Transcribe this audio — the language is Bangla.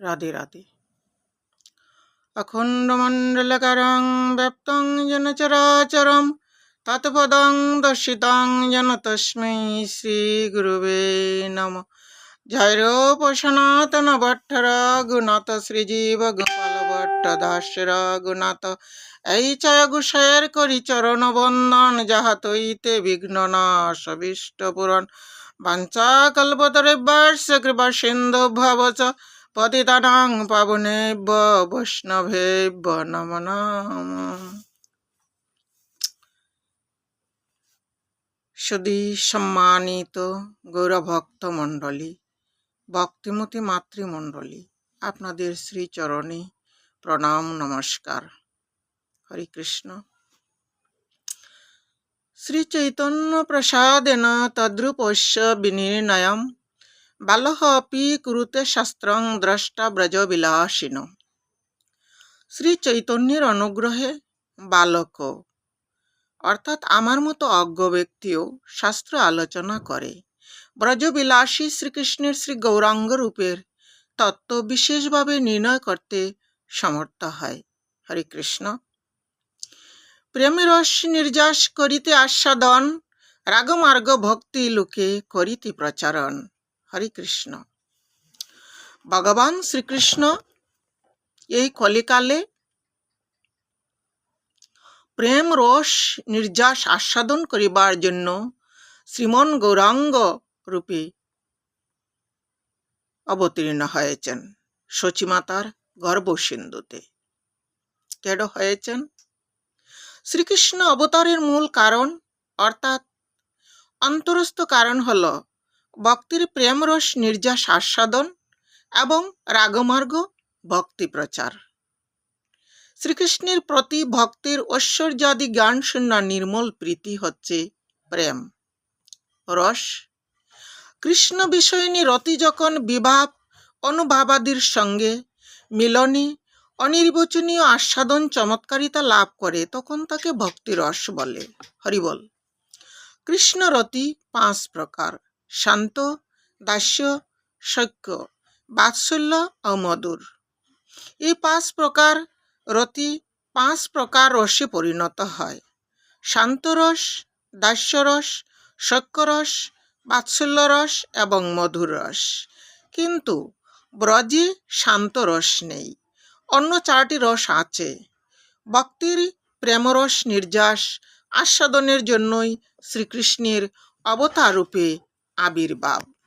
রাধে রাধে। অখণ্ডমণ্ডলকরং ব্যপ্তং যেন চরাচরম তৎপদং দর্শিতং যেন তস্मै শ্রীগুরুবে নম। জয় রূপ সনাতন ভট্ট রঘুনাথ শ্রীজীব গোপাল ভট্ট দাস রঘুনাথ এই চয় গুষয়ের করি চরণ বন্দন যাহা তৈতে বিঘ্ন নাশ বিষ্ট পুরাণ বাঞ্চা কল্পতরেভ্যর্ষ কৃপা সিন্ধু ভবচ পতিতানাং পাবনেভ্য বৈষ্ণবেভ্য নম নম সুধী সম্মানিত গৌরভক্ত মণ্ডলী ভক্তিমতী মাতৃমণ্ডলী আপনাদের শ্রীচরণে প্রণাম নমস্কার হরে কৃষ্ণ শ্রীচৈতন্য প্রসাদেন তদ্রূপস্য বিনির্ণয়ম বালহ অপি কুরুতে শাস্ত্রং দ্রষ্টা ব্রজবিলাসিন শ্রী চৈতন্যের অনুগ্রহে বালক অর্থাৎ আমার মতো অজ্ঞ ব্যক্তিও শাস্ত্র আলোচনা করে। ব্রজবিলাসী শ্রীকৃষ্ণের শ্রী গৌরাঙ্গ রূপের তত্ত্ব বিশেষভাবে নির্ণয় করতে সমর্থ হয়। হরে কৃষ্ণ। প্রেমেরস নির্যাস করিতে আস্বাদন, রাগমার্গ ভক্তি লোকে করিতে প্রচারণ। হরে কৃষ্ণ। ভগবান শ্রীকৃষ্ণ এই কলিকালে প্রেম রস নির্যাস, আস্বাদন করিবার জন্য শ্রীমন গৌরাঙ্গ রূপে অবতীর্ণ হয়েছেন সচিমাতার গর্ভসিন্ধুতে। কেন হয়েছেন? শ্রীকৃষ্ণ অবতারের মূল কারণ অর্থাৎ অন্তরস্থ কারণ হল ভক্তির প্রেমরস নির্যাস আস্বাদন এবং রাগমার্গ ভক্তি প্রচার। শ্রীকৃষ্ণের প্রতি ভক্তির ঐশ্বর্যাদি জ্ঞান শূন্য নির্মল প্রীতি হচ্ছে প্রেম। রস। কৃষ্ণ বিষয়নী রতি যখন বিভাব অনুভাবাদির সঙ্গে মিলনে অনির্বচনীয় আস্বাদন চমৎকারিতা লাভ করে, তখন তাকে ভক্তিরস বলে। হরিবল কৃষ্ণরতি পাঁচ প্রকার। শান্ত, দাস্য, সৈক্য, বাৎসল্য ও মধুর। এই পাঁচ প্রকার রতি পাঁচ প্রকার রসে পরিণত হয়। শান্তরস দাস্যরস সৈক্যরস বাৎসল্য রস এবং মধুর রস। কিন্তু ব্রজে শান্ত রস নেই। অন্য চারটি রস আছে। ভক্তির প্রেমরস নির্যাস আস্বাদনের জন্যই শ্রীকৃষ্ণের অবতার রূপে আবির্ভাব